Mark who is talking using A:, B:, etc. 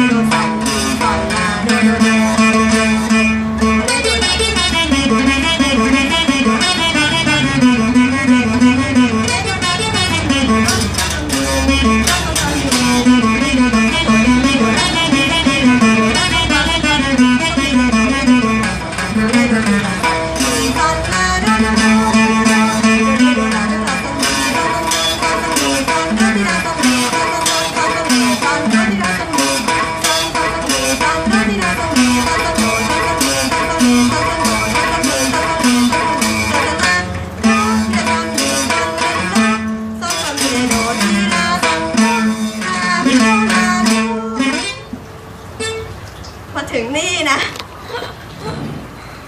A: little ถึงนี่นะ